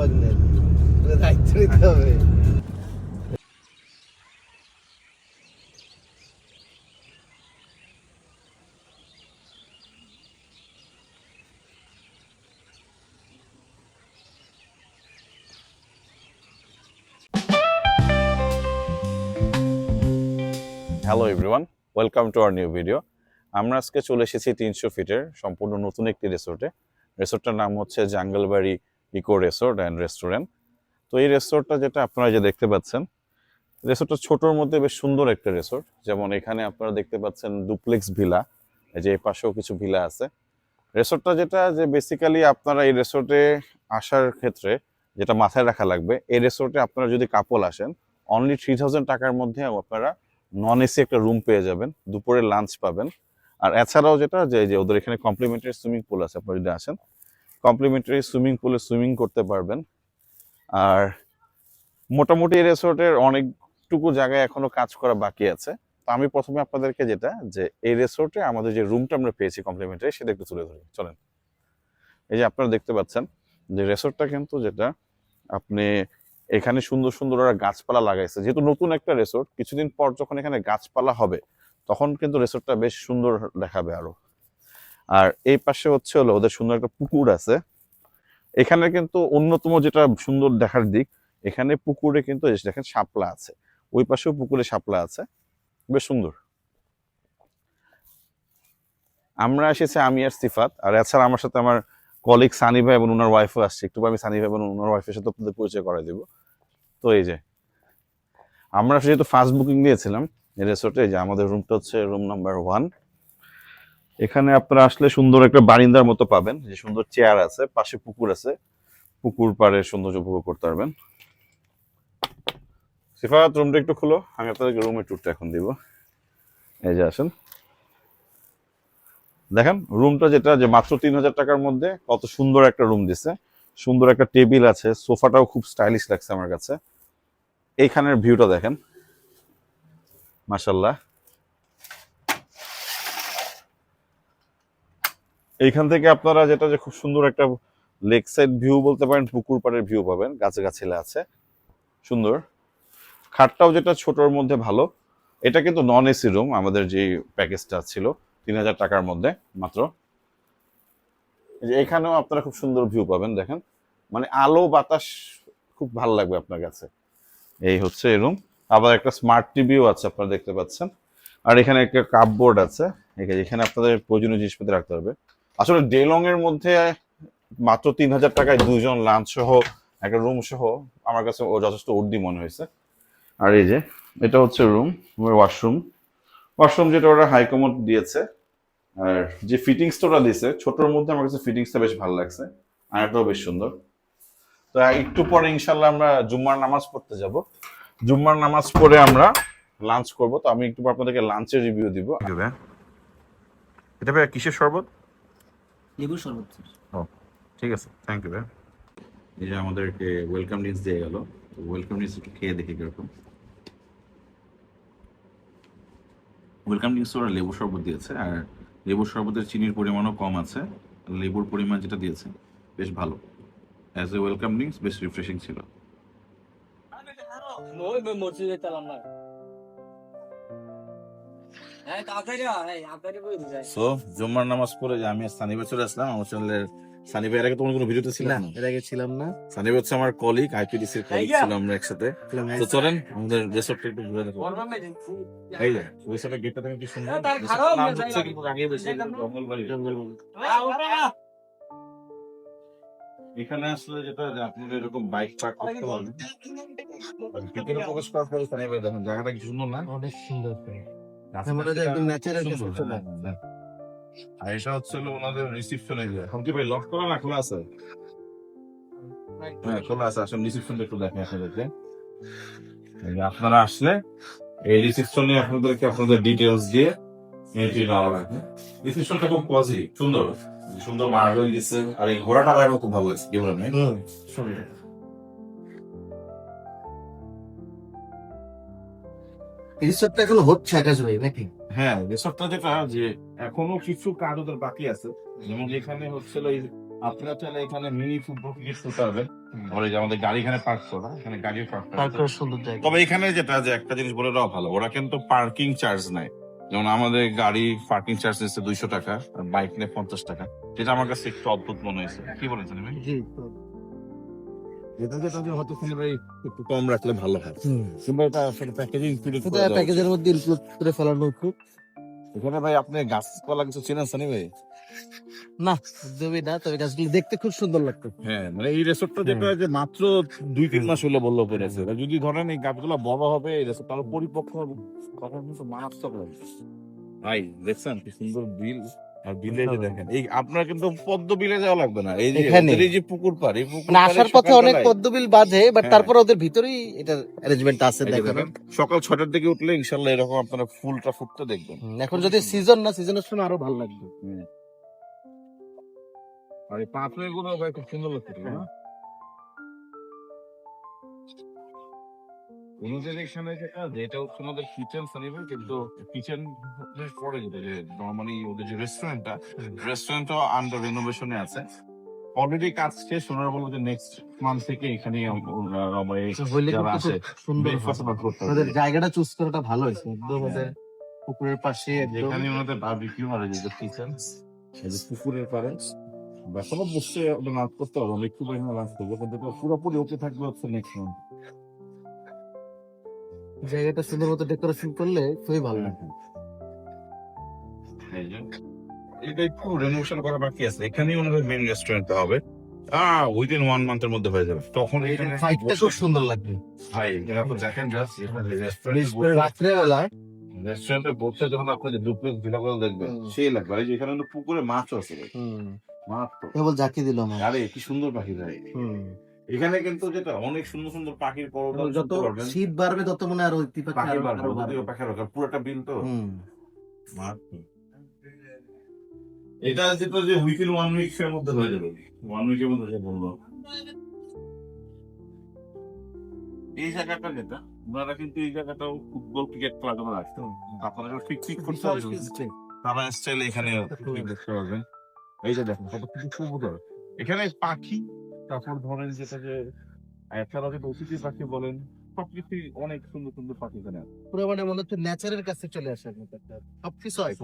বাগনের দায়িত্ব নিতে হবে। Hello everyone welcome to our new video আমরা আজকে চলে এসেছি তিনশো ফিটের সম্পূর্ণ নতুন একটি রিসোর্টে রিসোর্টটার নাম হচ্ছে Junglebari eco resort and restaurant. তো এই রিসোর্টটা যেটা আপনারা যে দেখতে পাচ্ছেন, রিসোর্টটা ছোটোর মধ্যে বেশ সুন্দর একটা রেসোর্ট। যেমন এখানে আপনারা দেখতে পাচ্ছেন ডুপ্লেক্স ভিলা যে পাশেও কিছু ভিলা আছে। রিসোর্টটা যেটা যে বেসিক্যালি আপনারা এই রেসোর্টে আসার ক্ষেত্রে যেটা মাথায় রাখা লাগবে, এই রেসোর্টে আপনারা যদি কাপল আসেন অনলি থ্রি থাউজেন্ড টাকার মধ্যে আপনারা নন এসি একটা রুম পেয়ে যাবেন, দুপুরে লাঞ্চ পাবেন। আর এছাড়াও যেটা যে ওদের এখানে কমপ্লিমেন্টারি সুইমিং পুল আছে, আপনারা যদি আসেন কমপ্লিমেন্টারি সুইমিং পুলে সুইমিং করতে পারবেন। আর মোটামুটি রেসর্টের অনেকটুকু জায়গায় এখনও কাজ করা বাকি আছে। তো আমি প্রথমে আপনাদেরকে যেটা, যে এই রেসর্টে আমাদের যে রুমটা আমরা পেয়েছি কমপ্লিমেন্টারি, সেটা একটু তুলে ধরি। চলেন। এই যে আপনারা দেখতে পাচ্ছেন, যে রেসর্টটা কিন্তু যেটা, আপনি এখানে সুন্দর সুন্দর ওরা গাছপালা লাগাইছে। যেহেতু নতুন একটা রেসর্ট, কিছুদিন পর যখন এখানে গাছপালা হবে, তখন কিন্তু রেসর্টটা বেশ সুন্দর দেখাবে আরও। আর এই পাশে হচ্ছে হলো ওদের সুন্দর একটা পুকুর আছে। এখানে কিন্তু অন্যতম যেটা সুন্দর দেখার দিক, এখানে পুকুরে কিন্তু দেখেন শাপলা আছে। ওই পাশেও পুকুরে শাপলা আছে। বেশ সুন্দর। আমরা এসেছি আমি আর সিফাত। আর এছাড়া আমার সাথে আমার কলিগ সানি ভাই এবং ওনার ওয়াইফও আসছে। একটু আমি সানি ভাই এবং ওনার ওয়াইফের সাথে আপনাদের পরিচয় করে দেবো। তো এই যে, আমরা যেহেতু ফার্স্ট বুকিং দিয়েছিলাম রেসর্টে যে আমাদের রুমটা হচ্ছে রুম নাম্বার ওয়ান এখানে আপনারা আসলে সুন্দর একটা বারিন্দার মতো পাবেন। যে সুন্দর চেয়ার আছে, পাশে পুকুর আছে। পুকুর পাড়ে সৌন্দর্য উপভোগ করতে পারবেন। সিফাত রুমটা একটু খুলো। আমি আপনাদেরকে রুমের ট্যুরটা এখন দিব। এই যে আসেন। দেখেন রুমটা যেটা, যে মাত্র তিন হাজার টাকার মধ্যে কত সুন্দর একটা রুম দিছে। সুন্দর একটা টেবিল আছে। সোফাটাও খুব স্টাইলিশ লাগছে আমার কাছে। এইখানের ভিউটা দেখেন। মাসাল্লাহ এইখান থেকে আপনারা যেটা যে খুব সুন্দর একটা লেক সাইড ভিউ বলতে পারেন, পুকুর পাড়ের ভিউ পাবেন, গাছে গাছিলা আছে। সুন্দর। খাটটাও যেটা ছোটর মধ্যে ভালো। এটা কিন্তু নন এসি রুম আমাদের যে প্যাকেজটা ছিল, তিন হাজার টাকার মধ্যে মাত্র। এখানেও আপনারা খুব সুন্দর ভিউ পাবেন, দেখেন। মানে আলো, বাতাস খুব ভালো লাগবে আপনার কাছে। এই হচ্ছে এই রুম আবার একটা স্মার্ট টিভিও আছে, আপনারা দেখতে পাচ্ছেন। আর এখানে একটা কাপবোর্ড আছে। এখানে আপনাদের প্রয়োজনীয় জিনিসপত্র রাখতে হবে। আসলে ডেলং এর মধ্যে মাত্র তিন হাজার টাকায় দুজন লাঞ্চ সহ একটা রুম সহ আমার কাছে ও যথেষ্ট উর্দি মনে হয়েছে। আর এই যে, এটা হচ্ছে রুম ওয়াশরুম ওয়াশরুম যেটা ওরা হাইকমোড দিয়েছে। আর যে ফিটিংসটা ওরা দিয়েছে, ছোটোর মধ্যে আমার কাছে ফিটিংসটা বেশ ভালো লাগছে, আর আয়নাটাও বেশ সুন্দর। তো একটু পরে ইনশাল্লাহ আমরা জুম্মার নামাজ পড়তে যাব। জুম্মার নামাজ পড়ে আমরা লাঞ্চ করব। তো আমি একটু পর আপনাদেরকে লাঞ্চের রিভিউ দিব। এটা কিসের শরবত? লেবুর শরবত ঠিক আছে থ্যাংক ইউ এই যে আমাদেরকে ওয়েলকাম ড্রিঙ্কস দিয়ে গেল ওয়েলকাম ড্রিঙ্কস একটু খেয়ে দেখি কীরকম। ওয়েলকাম ড্রিঙ্কস ওরা লেবু শরবত দিয়েছে আর লেবুর শরবতের চিনির পরিমাণও কম আছে লেবুর পরিমাণ যেটা দিয়েছে বেশ ভালো। অ্যাজ এ ওয়েলকাম ড্রিঙ্কস বেশ রিফ্রেশিং ছিল। সো জুম্মার নামাজ পড়ে যে আমি সানি চলে আসলাম আমার চ্যানেলের সানি ভাই এর আগে তোমার কোনো ভিডিওতে ছিল না। এর আগে ছিলাম না। সানি ভাই হচ্ছে আমার কলিগ আইপিডিসির কলিগ ছিল আমরা একসাথে। তো চলেন আমাদের রিসোর্টটা একটু ঘুরে দেখো। এই যে। রিসোর্টের গেটটা দেখেন কি সুন্দর। হ্যাঁ, তার খারাপ নাম হচ্ছে কিন্তু আগে বেশি জঙ্গলবাড়ি। এখানে আসলে যেটা যে আপনারা এরকম বাইক পার্ক করতে পারবেন ভিতরে প্রকাশ করার পরে সানি ভাই দেখেন জায়গাটা কি সুন্দর না? অনেক সুন্দর হয় হ্যাঁ, হ্যাঁ। আর এটা হচ্ছে ওনাদের রিসিপশন এরিয়া এখন কি ভাই লক করা না খোলা আছে? হ্যাঁ খোলা আছে। আসলে রিসিপশনটা একটু দেখেন আপনাদেরকে। এই যে আপনারা আসলে এই রিসিপশনে আপনাদেরকে আপনাদের ডিটেলস দিয়ে এন্ট্রি নেওয়া রিসিপশনটা খুব পজিটিভ সুন্দর। সুন্দর মার্বেল দিচ্ছে আর এই ঘোড়াটা খুব ভালো লাগছে কি রিসোর্টটা এখন হচ্ছে আকাশ ভাই নাকি? হ্যাঁ রিসোর্টটা যেটা যে এখনও কিছু কাজ ওদের বাকি আছে। যেমন এখানে হচ্ছিল এই আপনারা চাইলে এখানে মিনি ফুটবল ক্রিকেট খেলতে পারবেন আর যে আমাদের গাড়ি এখানে পার্ক করা এখানে গাড়ি পার্ক তারপর সুন্দর জায়গা। তবে এখানে যেটা যে একটা জিনিস বলে দেওয়া ভালো ওরা কিন্তু পার্কিং চার্জ নেয়। যেমন আমাদের গাড়ি পার্কিং চার্জ নিচ্ছে দুইশো টাকা আর বাইক নিয়ে পঞ্চাশ টাকা। যেটা আমার কাছে একটু অদ্ভুত মনে হয়েছে। কি বলেছেন জি তো এটা যেটা যে হয়তো ভাই একটু কম রাখলে ভালো হয়। কিংবা এটা আসলে প্যাকেজিং ইনক্লুড এটা প্যাকেজের মধ্যে ইনক্লুড করে ফেলানো খুব এখানে ভাই আপনি গাছপালা কিছু চেনেন সানি ভাই? না একদমই না তবে গাছগুলো দেখতে খুব সুন্দর লাগতো হ্যাঁ মানে এই রেসর্টটা যেটা যে মাত্র দুই তিন মাস হলে বলল পেরেছে যদি ধরেন এই গাছগুলো বড় হবে এই রেসর্ট আরও পরিপক্ক হবে তখন কিন্তু মারাত্মক ভাই দেখছেন কি সুন্দর বিল। আর বিলে দেখেন এই আপনার কিন্তু পদ্ম বিলে যাওয়া লাগবে না। এই যে এই যে পুকুর পার এই পুকুর মানে আসার পথে অনেক পদ্ম বিল বাঁধে বাট হ্যাঁ। তারপর ওদের ভিতরেই এটা অ্যারেঞ্জমেন্ট আছে দেখেন। সকাল ছটার দিকে উঠলে ইনশাল্লাহ এরকম আপনারা ফুলটা ফুটতে দেখবেন। এখন যদি সিজন না সিজনের সময় আরও ভালো লাগবে। আর এই পাথরে গুলো ভাই খুব সুন্দর লাগছে না? ওনাদের এখানে যেটা যেটা হচ্ছে ওনাদের কিচেন সানিবে কিন্তু কিচেন পরে যেটা যে নর্মালি ওদের যে রেস্টুরেন্টটা রেস্টুরেন্টও আন্ডার রেনোভেশনে আছে। অলরেডি কাজ শেষ ওনারা বলব যে নেক্সট মান্থ থেকে এখানে যারা আসে সুন্দর হয়। জায়গাটা চুজ করাটা ভালো হয়েছে। একদম হ্যাঁ। পুকুরের পাশে যেখানে ওনাদের বারবিকিউ আর যে কিচেন পুকুরের পারে বা বসে নাচ করতে হবে আমরা একটু পরিমাণে নাচ করব কিন্তু পুরোপুরি ওকে থাকবে হচ্ছে নেক্সট মান্থ জায়গাটা সুন্দর মতো ডেকোরেশন করলে খুবই ভালো লাগে। এটা একটু রেনোভেশন করা বাকি আছে। এখানেই ওনাদের রেস্টুরেন্টটা হবে। আহ উইদিন ওয়ান মান্থের মধ্যে হয়ে যাবে। তখন এখানে খুব সুন্দর লাগবে। ভাই এরা তো দেখেন জাস্ট রাত্রেবেলা। রেস্টুরেন্টে বসে যখন আপনি যে ডুপ্লেক্স ভিলাগুলো দেখবেন সেই লাগবে। আর যে এখানে পুকুরে মাছও আছে। মাছ তো। কেবল জাকি দিল আরে কি সুন্দর পাখি ভাই এখানে কিন্তু যেটা অনেক সুন্দর সুন্দর পাখির পরোটা যত শীত বাড়বে তত মনে আর পাখি বাড়বে বাড়বে। পাখি কারণ পুরোটা বিল তো। এটা যেটা যে ওয়ান উইক এর মধ্যে হয়ে যাবে। ওয়ান উইকের মধ্যে যে বলল। এই জায়গাটা যেটা ওনারা কিন্তু এই জায়গাটাও ফুটবল ক্রিকেট খেলাধুলা রাখতো। আপনারা ঠিক ঠিক করতে হবে তারা স্টাইল এখানে দেখতে পারবেন। এই যে দেখেন কত কিছু এখানে পাখি তারপর ধরেন যেটা যে এছাড়া যে অতিথি পাখি বলেন সবকিছু অনেক সুন্দর সুন্দর পাখি এখানে পুরো মানে মনে হচ্ছে নেচারের কাছে চলে মতো সবকিছু হয়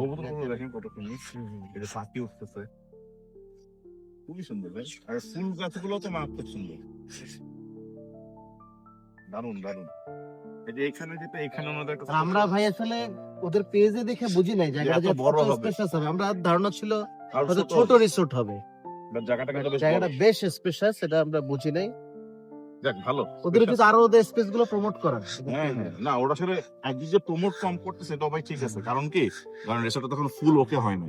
দেখেন কত সুন্দর। পাখি উঠতেছে। খুবই সুন্দর ভাই। আর ফুল গাছগুলো তো মারাত্মক সুন্দর। দারুণ দারুণ এখানে যেটা এখানে ওনাদের আমরা ভাই আসলে ওদের পেজে দেখে বুঝি নাই জায়গাটা বড় হবে। আমরা ধারণা ছিল ছোট রিসোর্ট হবে। জায়গাটা কিন্তু বেশ জায়গাটা আমরা বুঝি নাই। যাক ভালো ওদের আরও ওদের স্পেসগুলো প্রমোট করা হ্যাঁ হ্যাঁ না ওরা আসলে যে প্রমোট কম করতেছে এটা ভাই ঠিক আছে। কারণ কি? কারণ রেসর্টটা তখন ফুল ওকে হয় না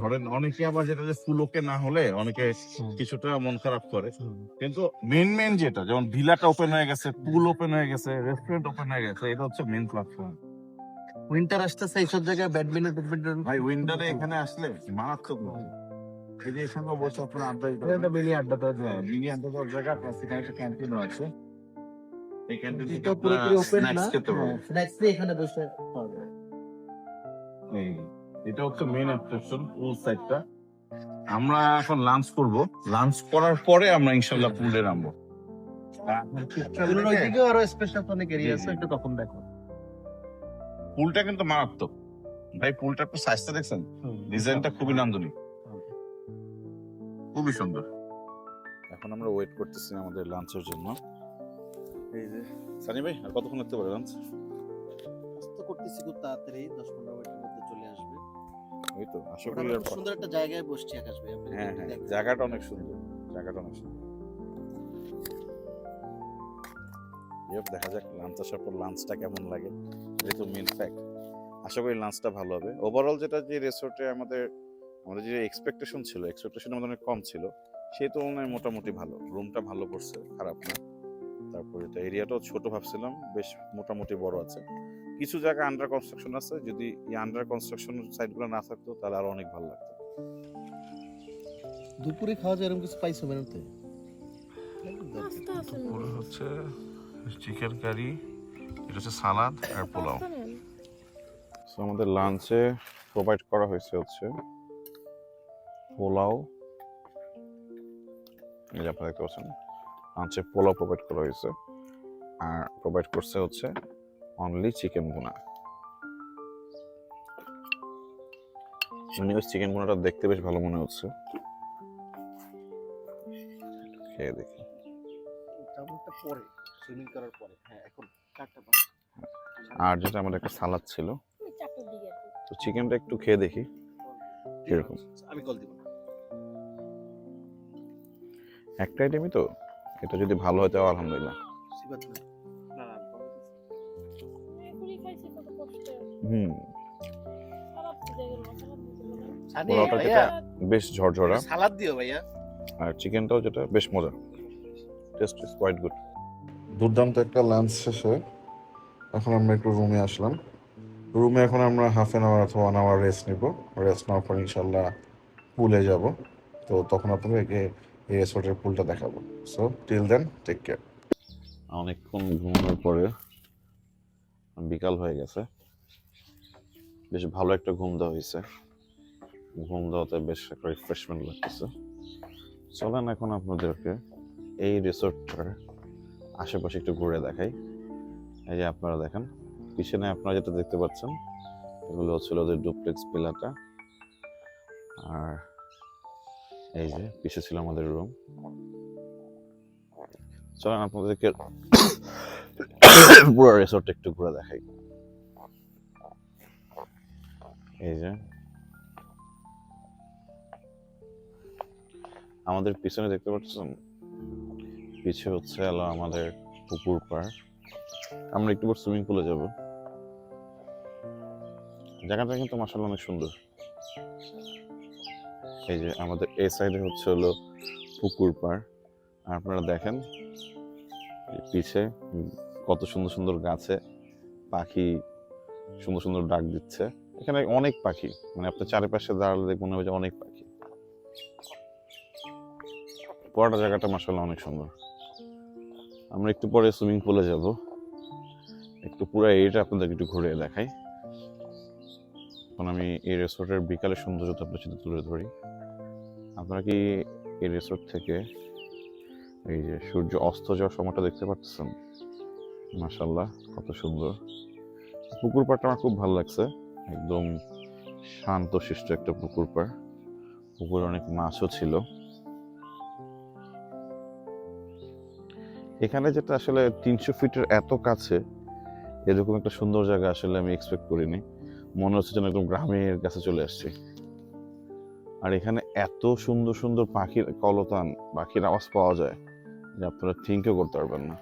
ধরেন অনেকে আবার যেটা যে ফুল ওকে না হলে অনেকে কিছুটা মন খারাপ করে। কিন্তু মেন মেন যেটা যেমন ভিলাটা ওপেন হয়ে গেছে পুল ওপেন হয়ে গেছে রেস্টুরেন্ট ওপেন হয়ে গেছে এটা হচ্ছে মেন প্ল্যাটফর্ম উইন্টার আসতেছে এইসব জায়গায় ব্যাডমিন্টন ব্যাডমিন্টন ভাই উইন্টারে এখানে আসলে মারাত্মক। বসে আপনার আড্ডা দিতে মিনি আড্ডা। হ্যাঁ, মিনি আড্ডা দেওয়ার জায়গা প্লাস এখানে একটা ক্যান্টিনও আছে। এই ক্যান্টিন থেকে স্ন্যাক্স খেতে পারবেন। স্ন্যাক্স এখানে বসে এটা হচ্ছে মেইন অ্যাট্রাকশন পুল সাইডটা আমরা এখন লাঞ্চ করব। লাঞ্চ করার পরে আমরা ইনশাল্লাহ পুলে নামবো। আরও স্পেশাল অনেক এরিয়া আছে একটু তখন দেখো। পুলটা কিন্তু মারাত্মক। ভাই পুলটা একটু সাইজটা দেখছেন? ডিজাইনটা খুবই নান্দনিক। খুবই সুন্দর। এখন আমরা ওয়েট করতেছি আমাদের লাঞ্চের জন্য। এই যে সানি ভাই আর কতক্ষণ লাগতে পারে লাঞ্চ তো করতেছি খুব তাড়াতাড়ি দশ পনেরো মিনিটের মধ্যে চলে আসবে। ওই তো আশা করি আমরা সুন্দর একটা জায়গায় বসছি আকাশ ভাই আপনি হ্যাঁ হ্যাঁ জায়গাটা অনেক সুন্দর জায়গাটা অনেক সুন্দর। Yep, দেখা যাক লাঞ্চ আসার পর লাঞ্চটা কেমন লাগে। এটাই তো মেন ফ্যাক্ট আশা করি লাঞ্চটা ভালো হবে। ওভারঅল যেটা যে রিসোর্টে আমাদের আমাদের যে এক্সপেকটেশন ছিল এক্সপেকটেশন আমাদের অনেক কম ছিল। সেই তুলনায় মোটামুটি ভালো। রুমটা ভালো পড়ছে খারাপ না। তারপরে এটা এরিয়াটাও ছোট ভাবছিলাম বেশ মোটামুটি বড় আছে। কিছু জায়গা আন্ডার কনস্ট্রাকশন আছে যদি এই আন্ডার কনস্ট্রাকশন সাইডগুলো না থাকতো তাহলে আরও অনেক ভালো লাগতো। দুপুরে খাওয়া যায় এরকম কিছু পাইছো মেনুতে দুপুরে হচ্ছে চিকেন কারি এটা হচ্ছে সালাদ আর পোলাও। সো আমাদের লাঞ্চে প্রোভাইড করা হয়েছে হচ্ছে পোলাও। এই যে আপনারা দেখতে পাচ্ছেন লাঞ্চে পোলাও প্রোভাইড করা হয়েছে। আর প্রোভাইড করছে হচ্ছে অনলি চিকেন ভুনা। এমনি চিকেন ভুনাটা দেখতে বেশ ভালো মনে হচ্ছে। খেয়ে দেখি। পরে সুইমিং করার পরে। হ্যাঁ এখন আর যেটা আমাদের একটা সালাদ ছিল। তো চিকেনটা একটু খেয়ে দেখি। কীরকম? আমি কল দিব একটা আইটেমই তো? এটা যদি ভালো হয় তাও আলহামদুলিল্লাহ। সিবাত না না না আমি এখনই খাইছি কত কষ্ট। হুম। পোলাওটা যেটা বেশ ঝরঝরা। সালাদ দিও ভাইয়া। আর চিকেনটাও যেটা বেশ মজা। টেস্ট ইজ কোয়াইট গুড দুর্দান্ত একটা লাঞ্চ শেষে এখন আমরা একটু রুমে আসলাম। রুমে এখন আমরা হাফ অ্যান আওয়ার অথবা ওয়ান আওয়ার রেস্ট নিব। রেস্ট নেওয়ার পর ইনশাল্লাহ পুলে যাব। তো তখন আপনাদেরকে এই রেসর্টের পুলটা দেখাবো। So till then take care অনেকক্ষণ ঘুমানোর পরে বিকাল হয়ে গেছে। বেশ ভালো একটা ঘুম দেওয়া হয়েছে। ঘুম দেওয়াতে বেশ একটা রিফ্রেশমেন্ট লাগতেছে। চলেন এখন আপনাদেরকে এই রিসোর্টটার আশেপাশে একটু ঘুরে দেখাই। এই যে আপনারা দেখেন, পিছনে আপনারা যেটা দেখতে পাচ্ছেন, এগুলো হচ্ছিল ওদের ডুপ্লেক্স পিলাটা আর এই যে, পিছে ছিল আমাদের রুম চলেন, আপনাদেরকে পুরো রিসোর্ট একটু ঘুরে দেখাই। এই যে। আমাদের পিছনে দেখতে পাচ্ছেন? পিছে হচ্ছে হলো আমাদের পুকুর পাড়। আমরা একটু পর সুইমিং পুলে যাব। জায়গাটা কিন্তু মাসাল্লাহ অনেক সুন্দর। এই যে আমাদের এই সাইডে হচ্ছে হলো পুকুর পাড়। আপনারা দেখেন পিছে কত সুন্দর সুন্দর গাছে পাখি সুন্দর সুন্দর ডাক দিচ্ছে। এখানে অনেক পাখি মানে আপনার চারিপাশে দাঁড়ালে দেখবেন মনে হবে যে অনেক পাখি। পড়াটা জায়গাটা মাসাল্লাহ অনেক সুন্দর। আমরা একটু পরে সুইমিং পুলে যাব। একটু পুরো এরিয়াটা আপনাদেরকে একটু ঘুরে দেখাই। এখন আমি এই রেসর্টের বিকালের সৌন্দর্যতা আপনার সাথে তুলে ধরি। আপনারা কি এই রেসর্ট থেকে এই যে সূর্য অস্ত যাওয়ার সময়টা দেখতে পাচ্ছেন মাসাল্লাহ কত সুন্দর। পুকুর পাড়টা আমার খুব ভালো লাগছে। একদম শান্ত শিষ্ট একটা পুকুর পাড়। পুকুরে অনেক মাছও ছিল। এখানে যেটা আসলে তিনশো ফিটের এত কাছে, এরকম একটা সুন্দর জায়গা আসলে আমি এক্সপেক্ট করিনি। মনে হচ্ছে যেন একদম গ্রামের কাছে চলে আসছি। আর এখানে এত সুন্দর সুন্দর পাখির কলতান, পাখির আওয়াজ পাওয়া যায় যে আপনারা থিঙ্কও করতে পারবেন না।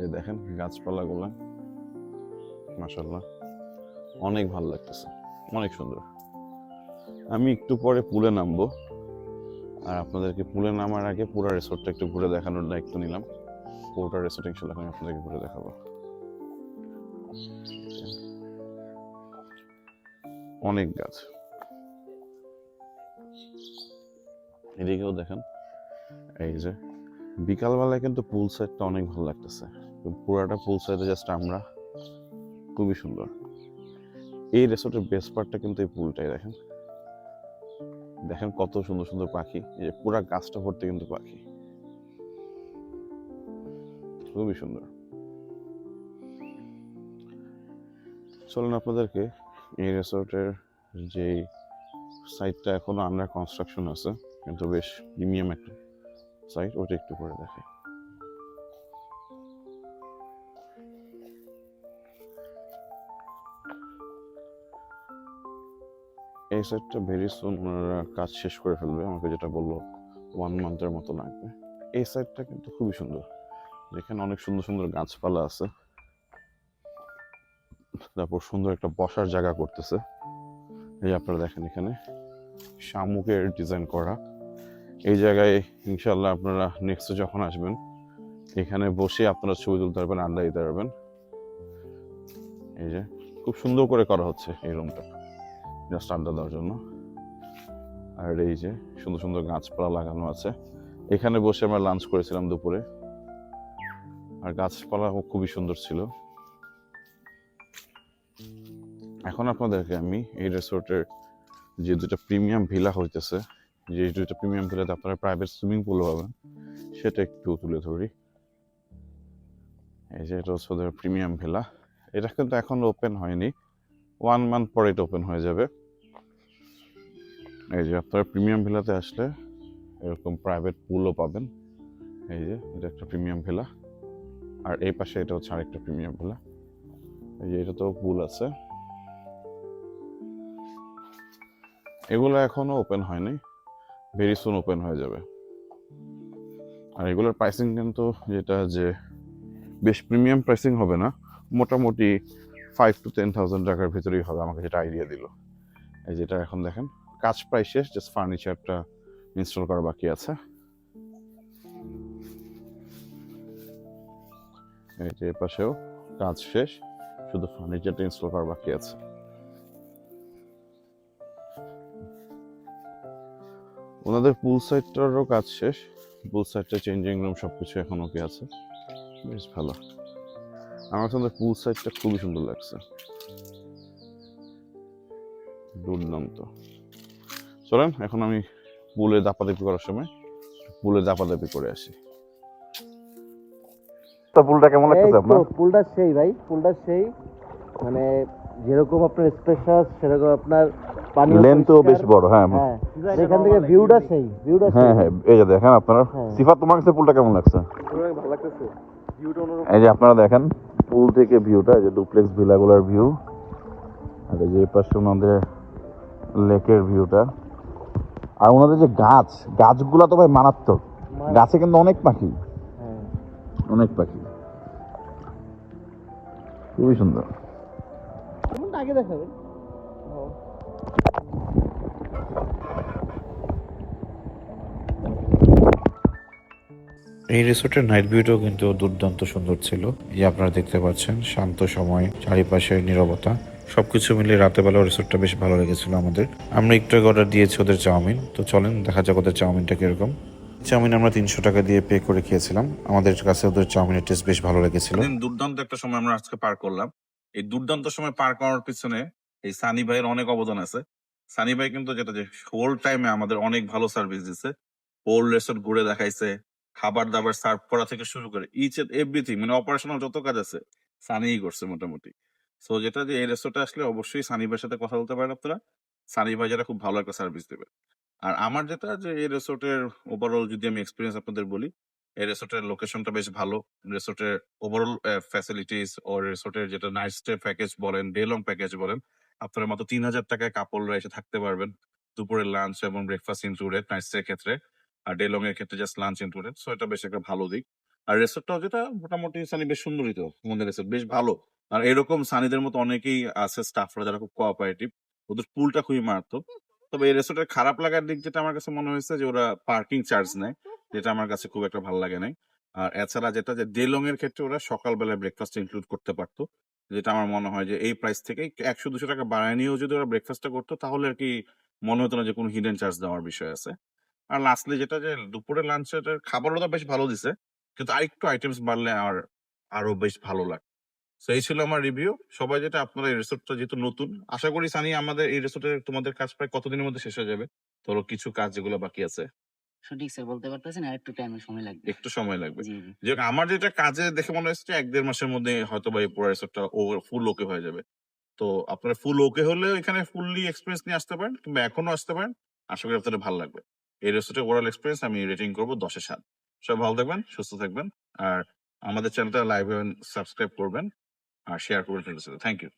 এই দেখেন গাছপালাগুলো মাসাল্লাহ অনেক ভালো লাগতেছে, অনেক সুন্দর। আমি একটু পরে পুলে নামবো। আর আপনাদেরকে পুলে নামার আগে পুরো রিসোর্টটা একটু ঘুরে দেখানোর দায়িত্ব নিলাম। পুরোটা রিসোর্ট ইনশাল্লাহ আমি আপনাদেরকে ঘুরে দেখাবো। অনেক গাছ। এদিকেও দেখেন, এই যে, বিকালবেলায় কিন্তু পুল সাইডটা অনেক ভালো লাগতেছে। পুরাটা পুল সাইডে জাস্ট আমরা, খুবই সুন্দর। এই রিসোর্টের বেস্ট পার্টটা কিন্তু এই পুলটাই দেখেন। দেখেন কত সুন্দর সুন্দর পাখি, এই যে পুরা গাছটা ভর্তি কিন্তু পাখি। খুবই সুন্দর। চলুন আপনাদেরকে এই রিসোর্টের যে সাইটটা এখনও আন্ডার কনস্ট্রাকশন আছে, কিন্তু বেশ প্রিমিয়াম একটা সাইট ওটা একটু করে দেখে। এই সাইটটা ভেরি সুন ওনারা কাজ শেষ করে ফেলবে, আমাকে যেটা বলল ওয়ান মান্থের মতো লাগবে। এই সাইটটা কিন্তু খুবই সুন্দর। যেখানে অনেক সুন্দর সুন্দর গাছপালা আছে তারপর সুন্দর একটা বসার জায়গা করতেছে। এই আপনারা দেখেন এখানে শামুকের ডিজাইন করা। এই জায়গায় ইনশাল্লাহ আপনারা নেক্সট যখন আসবেন, এখানে বসে আপনারা ছবি তুলতে পারবেন, আড্ডা দিতে পারবেন। এই যে খুব সুন্দর করে করা হচ্ছে এই রুমটা জাস্ট আড্ডা দেওয়ার জন্য। আর এই যে সুন্দর সুন্দর গাছপালা লাগানো আছে। এখানে বসে আমরা লাঞ্চ করেছিলাম দুপুরে। আর গাছপালা খুবই সুন্দর ছিল। এখন আপনাদেরকে আমি এই রিসোর্টের যে দুটো প্রিমিয়াম ভিলা হইতেছে, যে দুটো প্রিমিয়াম ভিলাতে আপনারা প্রাইভেট সুইমিং পুলও পাবেন, সেটা একটু তুলে ধরি। এই যে এটা হচ্ছে ওদের প্রিমিয়াম ভিলা এটা কিন্তু এখন ওপেন হয়নি। ওয়ান মান্থ পরে এটা ওপেন হয়ে যাবে। এই যে আপনারা প্রিমিয়াম ভিলাতে আসলে এরকম প্রাইভেট পুলও পাবেন। এই যে এটা একটা প্রিমিয়াম ভিলা আর এই পাশে এটা হচ্ছে আরেকটা প্রিমিয়াম ভিলা এই যে এটা তো পুল আছে। এগুলো এখনও ওপেন হয়নি। ভেরি সুন ওপেন হয়ে যাবে। আর এগুলোর প্রাইসিং কিন্তু যেটা যে বেশ প্রিমিয়াম প্রাইসিং হবে না, মোটামুটি ফাইভ টু টেন থাউজেন্ড টাকার ভিতরেই হবে, আমাকে যেটা আইডিয়া দিল। এই যেটা এখন দেখেন, কাজ প্রায় শেষ জাস্ট ফার্নিচারটা ইনস্টল করা বাকি আছে। এই যে পাশেও কাজ শেষ, শুধু ফার্নিচারটা ইনস্টল করা বাকি আছে। ওনাদের পুল সাইডটারও কাজ শেষ। পুল সাইডটা চেঞ্জিং রুম সব কিছু এখন ওকে আছে। বেশ ভালো। আমার কাছে পুল সাইডটা খুবই সুন্দর লাগছে। দুর্দান্ত। চলেন এখন আমি পুলে দাপাদাপি করার সময় পুলে দাপাদাপি করে আসি। পুলটা কেমন তো পুলটা সেই ভাই পুলটা সেই। মানে যেরকম আপনার স্পেশাস সেরকম আপনার পানি লেন্থও বেশ বড় হ্যাঁ। হ্যাঁ এখান থেকে ভিউটা সেই ভিউটা হ্যাঁ হ্যাঁ এই যে দেখেন আপনারা হ্যাঁ। সিফাত তোমার কাছে পুলটা কেমন লাগছে? ভালো লাগতেছে। এই যে আপনারা দেখেন পুল থেকে ভিউটা এই যে ডুপ্লেক্স ভিলাগুলার ভিউ আর এই যে পাশে ওনাদের লেকের ভিউটা আর ওনাদের যে গাছ গাছগুলা তো ভাই মারাত্মক। গাছে কিন্তু অনেক পাখি। হ্যাঁ। অনেক পাখি। খুবই সুন্দর। আগে দেখাবেন। এই রিসোর্টের নাইট ভিউটাও কিন্তু দুর্দান্ত সুন্দর ছিল। এই আপনারা দেখতে পাচ্ছেন, শান্ত সময়, চারিপাশে নীরবতা। সবকিছু মিলে রাতে বেলা রিসোর্টটা বেশ ভালো লেগেছিল আমাদের। আমরা একটু অর্ডার দিয়েছি ওদের চাউমিন। তো চলেন, দেখা যাক ওদের চাউমিনটা কীরকম। চাউমিন আমরা তিনশো টাকা দিয়ে পে করে খেয়েছিলাম। আমাদের কাছে ওদের চাউমিনের টেস্ট বেশ ভালো লেগেছিল। দুর্দান্ত একটা সময় আমরা আজকে পার করলাম। এই দুর্দান্ত সময় পার করার পিছনে এই সানি ভাইয়ের অনেক অবদান আছে। সানি ভাই কিন্তু যেটা যে হোল টাইমে আমাদের অনেক ভালো সার্ভিস দিছে। হোল রেস্টুরেন্ট ঘুরে দেখাইছে খাবার দাবার সার্ভ করা থেকে শুরু করে ইচ এন্ড এভরিথিং মানে অপারেশনাল যত কাজ আছে, সানিই করছে মোটামুটি। সো যেটা যে এই রেস্টুরেন্টে আসলে অবশ্যই সানি ভাইয়ের সাথে কথা বলতে পারেন আপনারা। সানি ভাই যেটা খুব ভালো একটা সার্ভিস দেবে। আর আমার যেটা যে এই রেসোর্টের ওভারঅল যদি আমি এক্সপিরিয়েন্স আপনাদের বলি, এই রেসোর্টের লোকেশনটা বেশ ভালো। রিসোর্টের ওভারঅল ফ্যাসিলিটিস ও রিসোর্টের যেটা নাইট স্টে প্যাকেজ বলেন ডে লং প্যাকেজ বলেন, আপনারা মাত্র তিন হাজার টাকায় কাপড়রা এসে থাকতে পারবেন। দুপুরের লাঞ্চ এবং ব্রেকফাস্ট ইনক্লুডেড নাইট স্টে ক্ষেত্রে। আর ডে লং এর ক্ষেত্রে জাস্ট লাঞ্চ ইনক্লুডেড সো এটা বেশ একটা ভালো দিক। আর রেসোর্টটাও যেটা মোটামুটি সানি বেশ সুন্দরই তো আমাদের রেসোর্ট বেশ ভালো। আর এরকম সানিদের মতো অনেকেই আছে স্টাফরা যারা খুব কোঅপারেটিভ ওদের পুলটা খুবই মারাত্মক। তবে এই রেসোর্টের খারাপ লাগার দিক যেটা আমার কাছে মনে হয়েছে যে, ওরা পার্কিং চার্জ নেয়, যেটা আমার কাছে খুব একটা ভালো লাগে নাই। আর এছাড়া যেটা যে ডেলং এর ক্ষেত্রে ওরা সকালবেলায় ব্রেকফাস্ট ইনক্লুড করতে পারতো। যেটা আমার মনে হয় যে, এই প্রাইস থেকে একশো দুশো টাকা বাড়ায় নিয়েও যদি ওরা ব্রেকফাস্টটা করতো, তাহলে আর কি মনে হতো না যে, কোনো হিডেন চার্জ দেওয়ার বিষয় আছে। আর লাস্টলি যেটা যে দুপুরে লাঞ্চের খাবারও তো বেশ ভালো দিছে কিন্তু আরেকটু আইটেমস বাড়লে আর আরও বেশ ভালো লাগে। তো এই ছিল আমার রিভিউ সবাই যেটা আপনারা এই রিসোর্টটা যেহেতু নতুন আশা করি সানি আমাদের এই রিসোর্টের তোমাদের কাজ প্রায় কতদিনের মধ্যে শেষ হয়ে যাবে? ধরো কিছু কাজ যেগুলো বাকি আছে? সঠিক স্যার বলতে পারতেছেন আর একটু টাইম সময় লাগবে। একটু সময় লাগবে। যে আমার যেটা কাজে দেখে মনে হচ্ছে এক দেড় মাসের মধ্যে হয়তো বা এই পুরো রিসোর্টটা ফুল ওকে হয়ে যাবে। তো আপনারা ফুল ওকে হলে এখানে ফুললি এক্সপিরিয়েন্স নিয়ে আসতে পারেন কিংবা এখনও আসতে পারেন। আশা করি আপনাদের ভালো লাগবে। এই রেস্টুরেন্টের ওভারঅল এক্সপিরিয়েন্স আমি রেটিং করব দশে সাত। সবাই ভালো থাকবেন, সুস্থ থাকবেন, আর আমাদের চ্যানেলটা লাইভ সাবস্ক্রাইব করবেন, আর শেয়ার করবেন ফ্রেন্ডের সাথে। Thank you